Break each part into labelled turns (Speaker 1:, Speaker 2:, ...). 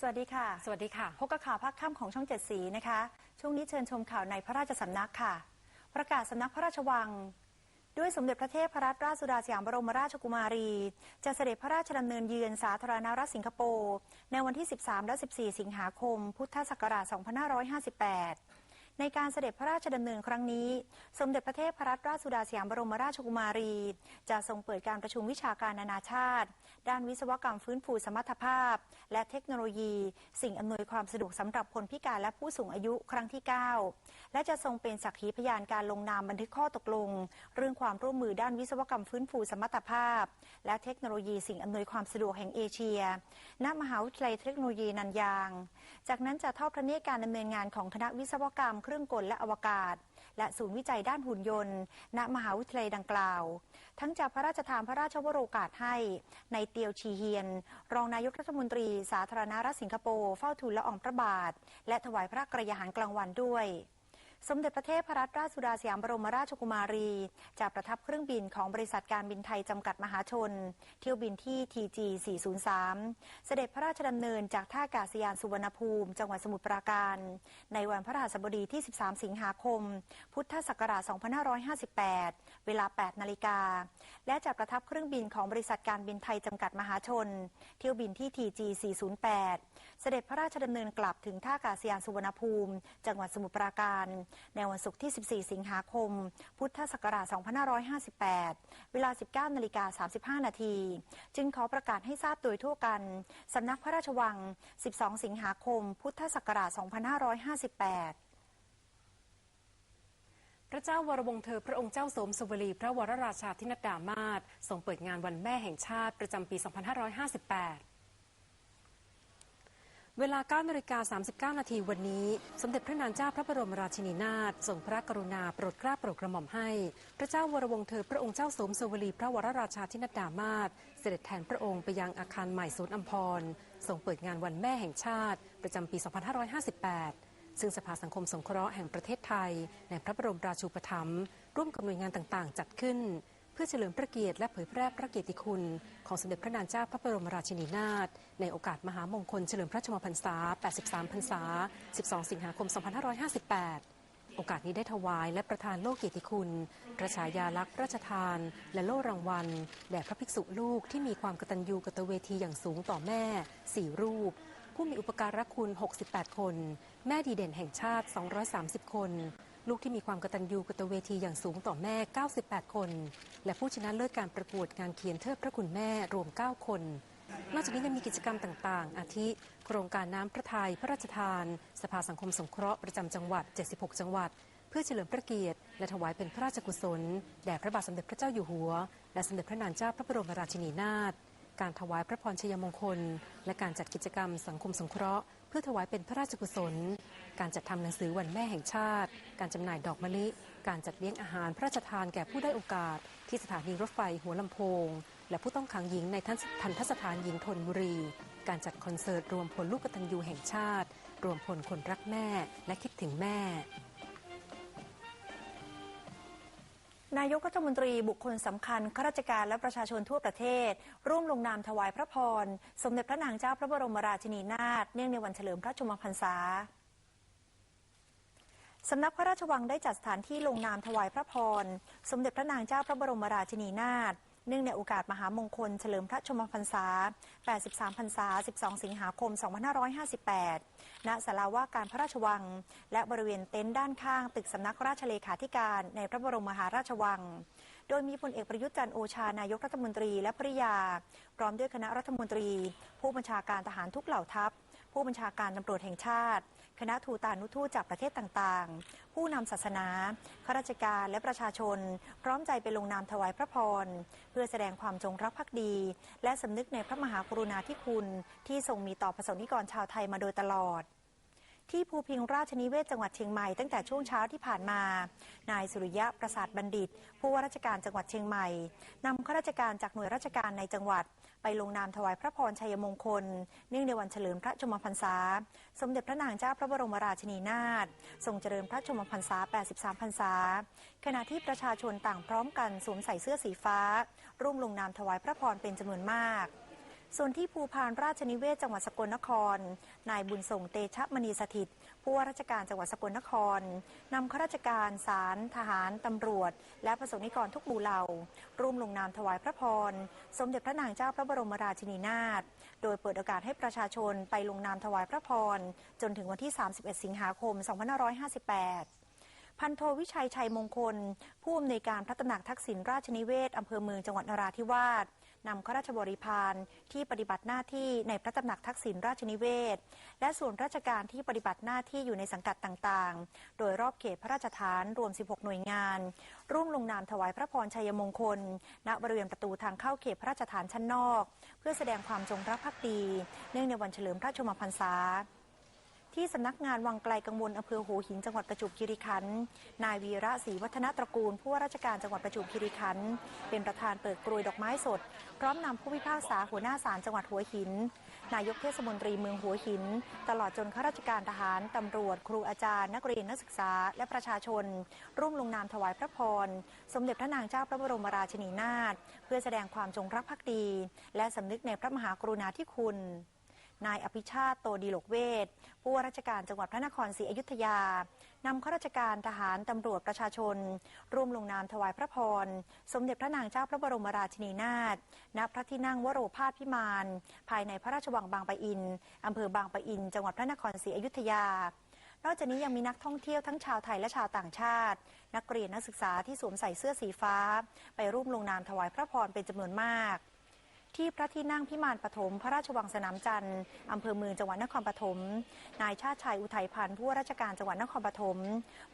Speaker 1: สวัสดีค่ะ
Speaker 2: สวัสดีค่ะ
Speaker 1: พบกับข่าวภาคค่ำของช่องเจ็ดสีนะคะ ช่วงนี้เชิญชมข่าวในพระราชสำนักค่ะ ประกาศสำนักพระราชวัง ด้วยสมเด็จพระเทพรัตนราชสุดาสยามบรมราชกุมารี จะเสด็จพระราชดำเนินเยือนสาธารณรัฐสิงคโปร์ในวันที่ 13 และ 14 สิงหาคม พุทธศักราช 2558 ในการเสด็จพระราชดำเนินครั้งนี้ สมเด็จพระเทพรัตนราชสุดาสยามบรมราชกุมารี จะทรงเปิดการประชุมวิชาการนานาชาติ ด้านวิศวกรรมฟื้นฟูสมรรถภาพ และเทคโนโลยี สิ่งอำนวยความสะดวกสำหรับคนพิการและผู้สูงอายุครั้งที่ 9 และจะทรงเป็นสักขีพยานการลงนามบันทึกข้อตกลง เรื่องความร่วมมือด้านวิศวกรรมฟื้นฟูสมรรถภาพ และเทคโนโลยีสิ่งอำนวยความสะดวกแห่งเอเชีย ณ มหาวิทยาลัยเทคโนโลยีนันยาง จากนั้นจะทอดพระเนตรการดำเนินงานของคณะวิศวกรรมเครื่องกลและอวกาศ และศูนย์วิจัยด้านหุ่นยนต์ ณมหาวิทยาลัยดังกล่าว ทั้งจะพระราชทานพระราชวโรกาสให้ในเตียวชีเฮียน รองนายกรัฐมนตรี สาธารณรัฐสิงคโปร์เฝ้าทูลละอองพระบาท และถวายพระกระยาหารกลางวันด้วย สมเด็จพระเทพรัตนราชสุดาสยามบรมราชกุมารีจะประทับเครื่องบินของบริษัทการบินไทยจำกัดมหาชน เที่ยวบินที่ TG 403 เสด็จพระราชดำเนินจากท่าอากาศยานสุวรรณภูมิ จังหวัดสมุทรปราการ ในวันพระรหัสบดีที่ 13 สิงหาคม พุทธศักราช 2558 เวลา 8 นาฬิกา และจะประทับเครื่องบินของบริษัทการบินไทยจำกัดมหาชน เที่ยวบินที่ TG 408 เสด็จพระราชดำเนินกลับถึงท่าอากาศยานสุวรรณภูมิ จังหวัดสมุทรปราการในวันศุกร์ที่ 14 สิงหาคม พุทธศักราช 2558 เวลา 19 นาฬิกา 35 นาที จึงขอประกาศให้ทราบโดยทั่วกัน สำนักพระราชวัง 12 สิงหาคม พุทธศักราช 2558
Speaker 2: พระเจ้าวรวงเธอพระองค์เจ้าสมสวรี พระวรราชาธินดามาศทรงเปิดงานวันแม่แห่งชาติประจำปี 2558 เวลา9นาฬิกา39 นาทีวันนี้ สมเด็จพระนางเจ้าพระบรมราชินีนาถทรงพระกรุณาโปรดเกล้าโปรดกระหม่อมให้ พระเจ้าวรวงเธอพระองค์เจ้าสมสวรีพระวรราชาธินดามาศเสด็จแทนพระองค์ไปยังอาคารใหม่ศูนย์อัมพรทรงเปิดงานวันแม่แห่งชาติ ประจำปี 2558 ซึ่งสภาสังคมสงเคราะห์แห่งประเทศไทย ในพระบรมราชูปถัมภ์ร่วมกับหน่วยงานต่างๆ จัดขึ้น พื่อเฉลิมพระเกียรติและเผยแพร่พระเกียรติคุณ ของสมเด็จพระนางเจ้าพระบรมราชินีนาถในโอกาสมหามงคลเฉลิมพระชนมพรรษา 83 พรรษา 12 สิงหาคม 2558 โอกาสนี้ได้ถวายและประทานโล่เกียรติคุณพระฉายาลักษณ์พระราชทาน และโล่รางวัลแด่พระภิกษุลูกที่มีความกตัญญูกตเวทีอย่างสูงต่อแม่ 4 รูป ผู้มีอุปการะคุณ 68 คน แม่ดีเด่นแห่งชาติ 230 คน ลูกที่มีความกตัญญูกตเวทีอย่างสูงต่อแม่ 98 คน และผู้ชนะเลิศการประกวดงานเขียนเทิดพระคุณแม่รวม 9 คน นอกจากนี้ยังมีกิจกรรมต่างๆ อาทิ โครงการน้ำพระทัยพระราชทาน สภาสังคมสงเคราะห์ประจำจังหวัด 76 จังหวัด เพื่อเฉลิมพระเกียรติ และถวายเป็นพระราชกุศล แด่พระบาทสมเด็จพระเจ้าอยู่หัว และสมเด็จพระนางเจ้าพระบรมราชินีนาถการถวายพระพรชัยมงคล และการจัดกิจกรรมสังคมสงเคราะห์ เพื่อถวายเป็นพระราชกุศล การจัดทำหนังสือวันแม่แห่งชาติ การจำหน่ายดอกมะลิ การจัดเลี้ยงอาหารพระราชทานแก่ผู้ได้โอกาส ที่สถานีรถไฟหัวลำโพง และผู้ต้องขังหญิงในทันทสถานหญิงธนบุรี การจัดคอนเสิร์ตรวมพลลูกกตัญญูแห่งชาติ รวมพลคนรักแม่และคิดถึงแม่
Speaker 1: นายกรัฐมนตรีบุคคลสำคัญข้าราชการและประชาชนทั่วประเทศ ร่วมลงนามถวายพระพร สมเด็จพระนางเจ้าพระบรมราชินีนาถเนื่องในวันเฉลิมพระชนมพรรษาสำนักพระราชวังได้จัดสถานที่ลงนามถวายพระพร สมเด็จพระนางเจ้าพระบรมราชินีนาถ เนื่องในโอกาสมหามงคลเฉลิมพระชมพรรษา 83 พรรษา 12 สิงหาคม 2558 ณ ศาลาว่าการพระราชวัง และบริเวณเต็นท์ด้านข้างตึกสำนักราชเลขาธิการในพระบรมมหาราชวัง โดยมีพลเอกประยุทธ์จันโอชานายกรัฐมนตรีและภริยา พร้อมด้วยคณะรัฐมนตรี ผู้บัญชาการทหารทุกเหล่าทัพ ผู้บัญชาการตำรวจแห่งชาติ คณะทูตานุทูตจากประเทศต่างๆ ผู้นำศาสนาข้าราชการและประชาชน พร้อมใจไปลงนามถวายพระพร เพื่อแสดงความจงรักภักดี และสำนึกในพระมหากรุณาธิคุณ ที่ทรงมีต่อประสบนิกรชาวไทยมาโดยตลอด ที่ภูพิงราชนิเวศจังหวัดเชียงใหม่ตั้งแต่ช่วงเช้าที่ผ่านมา นายสุริยะประสาทบัณฑิต ผู้ว่าราชการจังหวัดเชียงใหม่นำข้าราชการจากหน่วยราชการในจังหวัด ไปลงนามถวายพระพรชัยมงคล เนื่องในวันเฉลิมพระชมพรรษา สมเด็จพระนางเจ้าพระบรมราชินีนาถทรงเจริญพระชมพรรษา 83 พรรษา ขณะที่ประชาชนต่างพร้อมกันสวมใส่เสื้อสีฟ้า ร่วมลงนามถวายพระพรเป็นจำนวนมาก ส่วนที่ภูพานราชนิเวศจังหวัดสกลนคร นายบุญส่งเตชะมณีสถิตผู้ว่าราชการจังหวัดสกลนครนำข้าราชการศาลทหารตำรวจ และประสงนิกรทุกหมู่เหล่า ร่วมลงนามถวายพระพร สมเด็จพระนางเจ้าพระบรมราชินีนาถโดยเปิดโอกาสให้ประชาชนไปลงนามถวายพระพร จนถึงวันที่ 31 สิงหาคม 2558พันโทวิชัยชัยมงคล ผู้อำนวยการพระตำหนักทักษิณราชนิเวศอำเภอเมืองจังหวัดนราธิวาส นำข้าราชบริพารที่ปฏิบัติหน้าที่ในพระตำหนักทักษิณราชนิเวศ และส่วนราชการที่ปฏิบัติหน้าที่อยู่ในสังกัดต่างๆ โดยรอบเขตพระราชฐานรวม 16 หน่วยงาน ร่วมลงนามถวายพระพรชัยมงคล ณบริเวณประตูทางเข้าเขตพระราชฐานชั้นนอก เพื่อแสดงความจงรักภักดี เนื่องในวันเฉลิมพระชนมพรรษา ที่สำนักงานวังไกลกังวลอำเภอหัวหินจังหวัดประจวบคีรีขันธ์นายวีระศรีวัฒนตระกูล ผู้ว่าราชการจังหวัดประจวบคีรีขันธ์เป็นประธานเปิดกรวยดอกไม้สด พร้อมนำผู้พิพากษาหัวหน้าศาลจังหวัดหัวหิน นายกเทศมนตรีเมืองหัวหิน ตลอดจนข้าราชการทหารตำรวจ ครูอาจารย์ นักเรียนนักศึกษา และประชาชน ร่วมลงนามถวายพระพร สมเด็จพระนางเจ้าพระบรมราชินีนาถเพื่อแสดงความจงรักภักดี และสำนึกในพระมหากรุณาธิคุณ นายอภิชาติโตดีโลกเวทผู้ว่าราชการจังหวัดพระนครศรีอยุธยานำข้าราชการทหารตำรวจประชาชน ร่วมลงนามถวายพระพร สมเด็จพระนางเจ้าพระบรมราชินีนาถณพระที่นั่งวโรพาสพิมาน ภายในพระราชวังบางปะอินอำเภอบางปะอิน จังหวัดพระนครศรีอยุธยานอกจากนี้ยังมีนักท่องเที่ยวทั้งชาวไทยและชาวต่างชาติ นักเรียนนักศึกษาที่สวมใส่เสื้อสีฟ้า ไปร่วมลงนามถวายพระพรเป็นจำนวนมาก ที่พระที่นั่งพิมานปฐมพระราชวังสนามจันทร์อำเภอเมืองจังหวัดนครปฐมนายชาติชัยอุทัยพันธ์ผู้ว่าราชการจังหวัดนครปฐม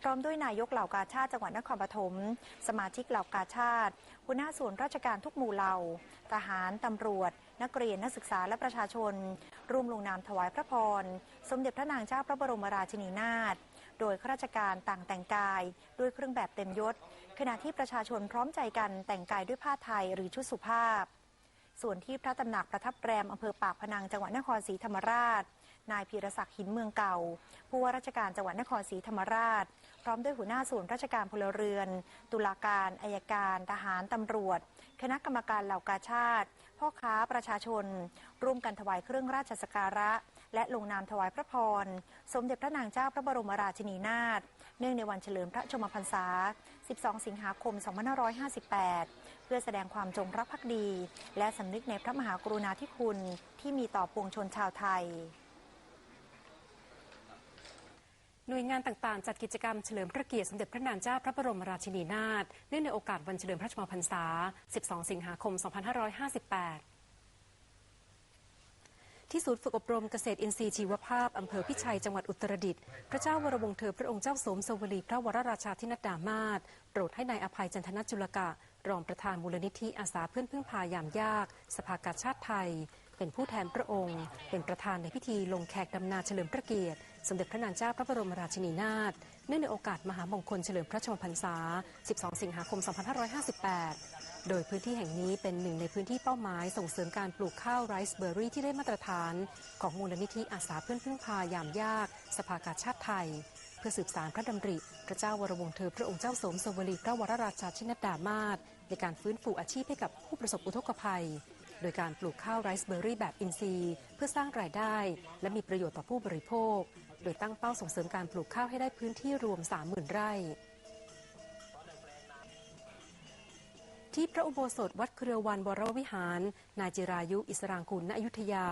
Speaker 1: พร้อมด้วยนายกเหล่ากาชาติจังหวัดนครปฐมสมาชิกเหล่ากาชาติหัวหน้าส่วนราชการทุกหมู่เหล่า ทหารตำรวจ นักเรียนนักศึกษาและประชาชน ร่วมลงนามถวายพระพร สมเด็จพระนางเจ้าพระบรมราชินีนาถโดยข้าราชการต่างแต่งกาย ด้วยเครื่องแบบเต็มยศ ขณะที่ประชาชนพร้อมใจกันแต่งกายด้วยผ้าไทยหรือชุดสุภาพ ส่วนที่พระตำหนักประทับแรมอำเภอปากพนังจังหวัดนครศรีธรรมราช นายพีรศักดิ์หินเมืองเก่า ผู้ว่าราชการจังหวัดนครศรีธรรมราช พร้อมด้วยหัวหน้าส่วนราชการพลเรือน ตุลาการ อายการ ทหาร ตำรวจ คณะกรรมการเหล่ากาชาติ พ่อค้าประชาชน ร่วมกันถวายเครื่องราชสักการะ และลงนามถวายพระพร สมเด็จพระนางเจ้าพระบรมราชินีนาถ เนื่องในวันเฉลิมพระชมพรรษา 12 สิงหาคม 2558 เพื่อแสดงความจงรักภักดี และสำนึกในพระมหากรุณาธิคุณที่มีต่อปวงชนชาวไทย
Speaker 2: หน่วยงานต่างๆ จัดกิจกรรมเฉลิมพระเกียรติสมเด็จพระนางเจ้าพระบรมราชินีนาถเนื่องในโอกาสวันเฉลิมพระชนมพรรษา 12 สิงหาคม 2558 ที่ศูนย์ฝึกอบรมเกษตรอินทรีย์ชีวภาพ อำเภอพิชัยจังหวัดอุตรดิตถ์พระเจ้าวรวงศ์เธอพระองค์เจ้าสมสวลีพระวรราชาธินัดดามาศโปรดให้นายอภัยจันทนจุลกะ รองประธานมูลนิธิอาสาเพื่อนพึ่งพายามยาก สภากาชาติไทย เป็นผู้แทนพระองค์ เป็นประธานในพิธีลงแขกดำนาเฉลิมพระเกียรติ สมเด็จพระนางเจ้าพระบรมราชินีนาถ นื่องในโอกาสมหามงคลเฉลิมพระชนมพรรษา 12 สิงหาคม 2558 โดยพื้นที่แห่งนี้เป็นหนึ่งในพื้นที่เป้าหมายส่งเสริมการปลูกข้าวไรซ์เบอร์รี่ที่ได้มาตรฐาน ของมูลนิธิอาสาเพื่อนพึ่งพายามยาก สภากาชาติไทย เพื่อสืบสารพระดำริ พระเจ้าวรวงศ์เธอพระองค์เจ้าสมสวลีพระวรราชาชินดามาศในการฟื้นฟูอาชีพให้กับผู้ประสบอุทกภัยโดยการปลูกข้าวไรซ์เบอร์รี่แบบอินทรีย์ เพื่อสร้างรายได้ และมีประโยชน์ต่อผู้บริโภค โดยตั้งเป้าส่งเสริมการปลูกข้าวให้ได้พื้นที่รวม 30,000 ไร่ ที่พระอุโบสถวัดเครือวันวรวิหาร นายจิรายุ อิสรางกุลณอยุธยา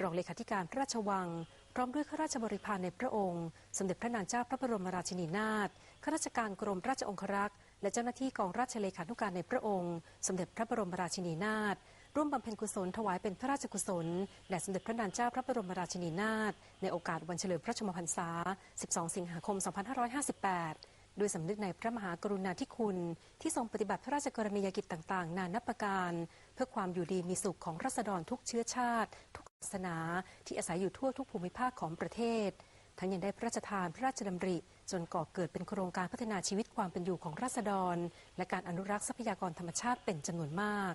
Speaker 2: รองเลขาธิการพระราชวัง พร้อมด้วยข้าราชบริพารในพระองค์ สมเด็จพระนางเจ้าพระบรมราชินีนาถข้าราชการกรมราชองครักษ์และเจ้าหน้าที่กองราชเลขานุการในพระองค์ สมเด็จพระบรมราชินีนาถ ร่วมบำเพ็ญกุศลถวายเป็นพระราชกุศลแด่สมเด็จพระนางเจ้าพระบรมราชินีนาถในโอกาสวันเฉลิมพระชนมพรรษา 12 สิงหาคม 2558 ด้วยสำนึกในพระมหากรุณาธิคุณ ที่ทรงปฏิบัติพระราชกรณียกิจต่างๆ นานับประการ เพื่อความอยู่ดีมีสุขของรัษฎรทุกเชื้อชาติ ทุกศาสนา ที่อาศัยอยู่ทั่วทุกภูมิภาคของประเทศทั้งยังได้พระราชทานพระราชดำริ จนก่อเกิดเป็นโครงการพัฒนาชีวิตความเป็นอยู่ของราษฎร และการอนุรักษ์ทรัพยากรธรรมชาติเป็นจำนวนมาก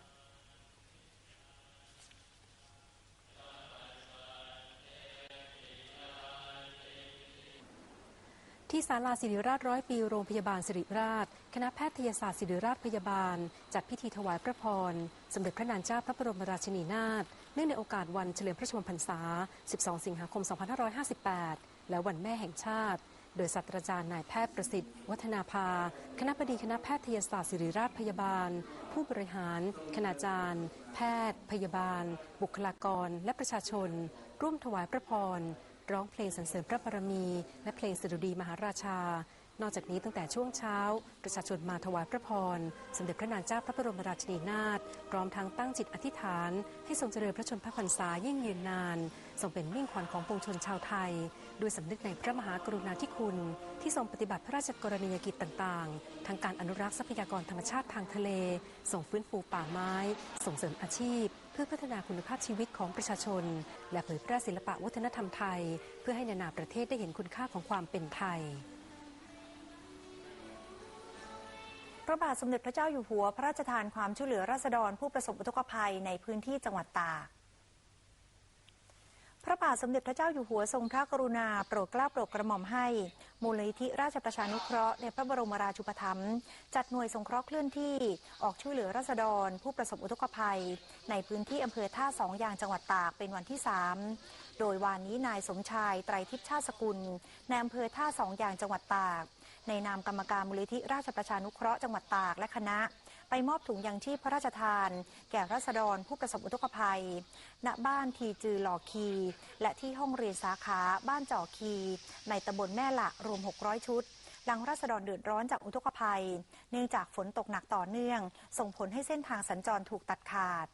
Speaker 2: ที่ศาลาศิริราชร้อยปีโรงพยาบาลศิริราช คณะแพทยศาสตร์ศิริราชพยาบาล จัดพิธีถวายพระพร สมเด็จพระนางเจ้าพระบรมราชินีนาถเนื่องในโอกาสวันเฉลิมพระชนมพรรษา 12 สิงหาคม 2558 และวันแม่แห่งชาติ โดยศาสตราจารย์นายแพทย์ประสิทธิ์ วัฒนาภา คณะบดีคณะแพทยศาสตร์ศิริราชพยาบาล ผู้บริหาร คณาจารย์ แพทย์ พยาบาล บุคลากร และประชาชน ร่วมถวายพระพร ร้องเพลงสรรเสริญพระบารมี และเพลงสดุดีมหาราชา นอกจากนี้ตั้งแต่ช่วงเช้า ประชาชนมาถวายพระพร สมเด็จพระนางเจ้าพระบรมราชินีนาถพร้อมทั้งตั้งจิตอธิษฐาน ให้ทรงเจริญพระชนพระพรรษายิ่งยืนนานทรงเป็นมิ่งขวัญของปวงชนชาวไทย ด้วยสำนึกในพระมหากรุณาธิคุณ ที่ทรงปฏิบัติพระราชกรณียกิจต่างๆ ทั้งการอนุรักษ์ทรัพยากรธรรมชาติทางทะเล ส่งฟื้นฟูป่าไม้ ส่งเสริมอาชีพ เพื่อพัฒนาคุณภาพชีวิตของประชาชน และเผยแพร่ศิลปะวัฒนธรรมไทย เพื่อให้นานาประเทศได้เห็นคุณค่าของความเป็นไทย
Speaker 1: พระบาทสมเด็จพระเจ้าอยู่หัว พระราชทานความช่วยเหลือราษฎรผู้ประสบอุทกภัยในพื้นที่จังหวัดตาก พระบาทสมเด็จพระเจ้าอยู่หัวทรงพระกรุณาโปรดเกล้าโปรดกระหม่อมให้ มูลนิธิราชประชานุเคราะห์ในพระบรมราชูปถัมภ์จัดหน่วยสงเคราะห์เคลื่อนที่ออกช่วยเหลือราษฎร ผู้ประสบอุทกภัย ในพื้นที่อำเภอท่าสองยางจังหวัดตากเป็นวันที่ 3 โดยวานนี้นายสมชายไตรทิพย์ชาติสกุลในอำเภอท่าสองยางจังหวัดตาก ในนามกรรมการมูลนิธิราชประชานุเคราะห์จังหวัดตากและคณะ ไปมอบถุงยังชีพพระราชทาน แก่รัษฎรผู้ประสบอุทกภัย ณบ้านทีจือหล่อคี และที่ห้องเรียนสาขาบ้านจ่อคี ในตำบลแม่ละรวม 600 ชุดหลังรัษฎรเดือดร้อนจากอุทกภัย เนื่องจากฝนตกหนักต่อเนื่อง ส่งผลให้เส้นทางสัญจรถูกตัดขาด